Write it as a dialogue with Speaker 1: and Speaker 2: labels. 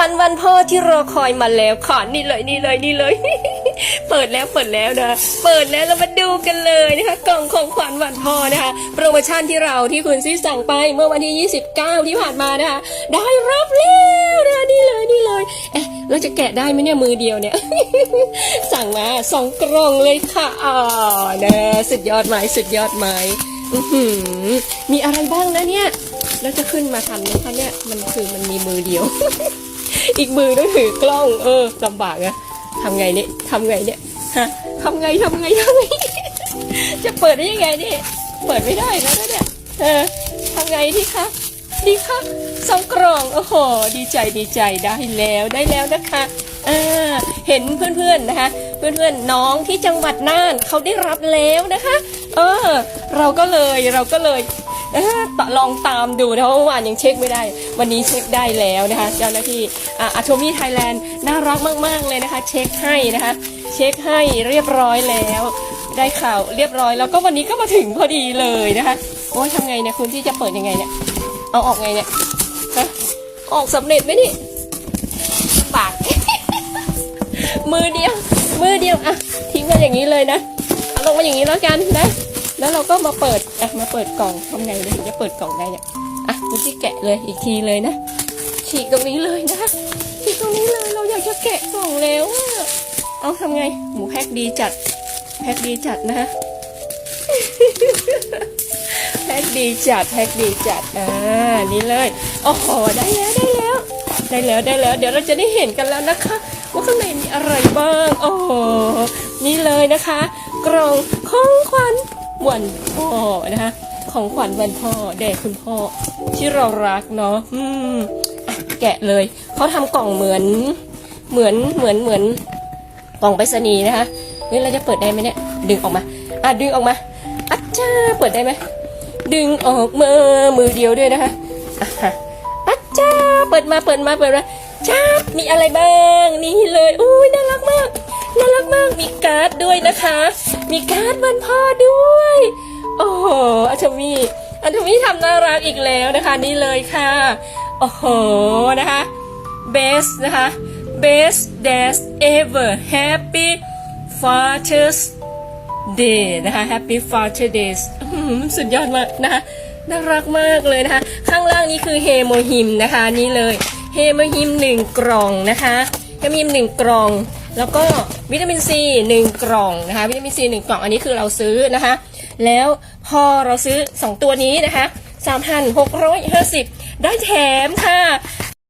Speaker 1: วัญวันพ่อที่รอคอยมาแล้วค่ะนี่เลยนี่เลยนี่เลย เปิดแล้วเปิดแล้วนะเปิดแล้วเรามาดูกันเลยนะคะกล่องของขวัญวันพ่อนะคะโปรโมชั่นที่เราที่คุณซีสั่งไปเมื่อวันที่ 29 ที่ผ่านมานะคะได้รับแล้วนะนี่เลยนี่เลยเอ๊ะเราจะแกะได้ไหมเนี่ยมือเดียวเนี่ย สั่งมาสองกล่องเลยค่ะอ่านะสุดยอดไหมสุดยอดไหมอื้อหือมีอะไรบ้างนะเนี่ย แล้วจะขึ้นมาทันไหมคะเนี่ย มันคือมันมีมือเดียว อีกมือต้องถือกล้อง เออลำบากอะทำไงเนี่ยทำไงเนี่ยฮะทำไงทำไงทำไง จะเปิดได้ยังไงเนี่เปิดไม่ได้แล้วนะเนี่ยเออทำไงดีคะดีคะสองกล่องโอ้โหดีใจดีใจได้แล้วได้แล้วนะคะอ่าเห็นเพื่อนๆนะคะ เพื่อนๆน้องที่จังหวัดน่านเขาได้รับแล้วนะคะ เออ เราก็เลยเราก็เลย เออตลองตามดูนะเพราะเมื่อวานยังเช็คไม่ได้ วันนี้เช็คได้แล้วนะคะ เจ้าหน้าที่อัตโ m มี่ไทยแลนด์น่ารักมาก ๆ เลยนะคะ เช็คให้นะคะ เช็คให้เรียบร้อยแล้ว ได้ข่าวเรียบร้อยแล้วก็วันนี้ก็มาถึงพอดีเลยนะคะโอ้ยทำไงเนี่ยคุณที่จะเปิดยังไงเนี่ยเอาออกไงเนี่ยออกสำเร็จไหมนี่ลำบากมือเดียวมือเดียวอะทิ้งมาอย่างนี้เลยนะเอาลงมาอย่างนี้แล้วกันนะ แล้วเราก็มาเปิดอะมาเปิดกล่องทำไงเลยถึงจะเปิดกล่องได้เนี่ยอะคุณที่แกะเลยอีกทีเลยนะฉีกตรงนี้เลยนะฉีกตรงนี้เลยเราอยากจะแกะกล่องแล้วอะเอาทำไงหมูแพ็คดีจัดแพ็คดีจัดนะแพ็คดีจัดแพ็คดีจัดอ่านี่เลยโอ้โหได้แล้วได้แล้ว ได้แล้วได้แล้ว เดี๋ยวเราจะได้เห็นกันแล้วนะคะ ว่าข้างในมีอะไรบ้างโอ้โหนี่เลยนะคะ กล่องของ วันพ่อนะคะของขวัญวันพ่อแด่คุณพ่อที่เรารักเนาะอืมแกะเลยเขาทำกล่องเหมือน เหมือนเหมือนเหมือนกล่องไปรษณีย์นะคะเฮ้ยเราจะเปิดได้ไหมเนี่ยดึงออกมาอะดึงออกมาอัจจ้าเปิดได้ไหมดึงออกมือมือเดียวด้วยนะคะอะจจ้าเปิดมาเปิดมาเปิดมาจ้าบมีอะไรบ้างนี่เลยอุ้ยน่ารักมากน่ารักมากมีการ์ดด้วยนะคะ มีการ์ดวันพ่อด้วย โอ้โหอัชมีอัชมีทำน่ารักอีกแล้วนะคะ นี่เลยค่ะ โอ้โหนะคะ best นะคะ best days ever happy father's day นะคะ Happy Father Days อื้อหือสุดยอดมากนะคะน่ารักมากเลยนะคะ ข้างล่างนี้คือเฮโมฮิมนะคะนี่เลยเฮโมฮิมหนึ่งกล่องนะคะเฮโมฮิมหนึ่งกล่อง แล้วก็ วิตามินซีหนึ่งกล่องนะคะวิตามินซีหนึ่งกล่องอันนี้คือเราซื้อนะคะ แล้วพอเราซื้อ 2 ตัวนี้นะคะ 3,650 ได้แถมค่ะ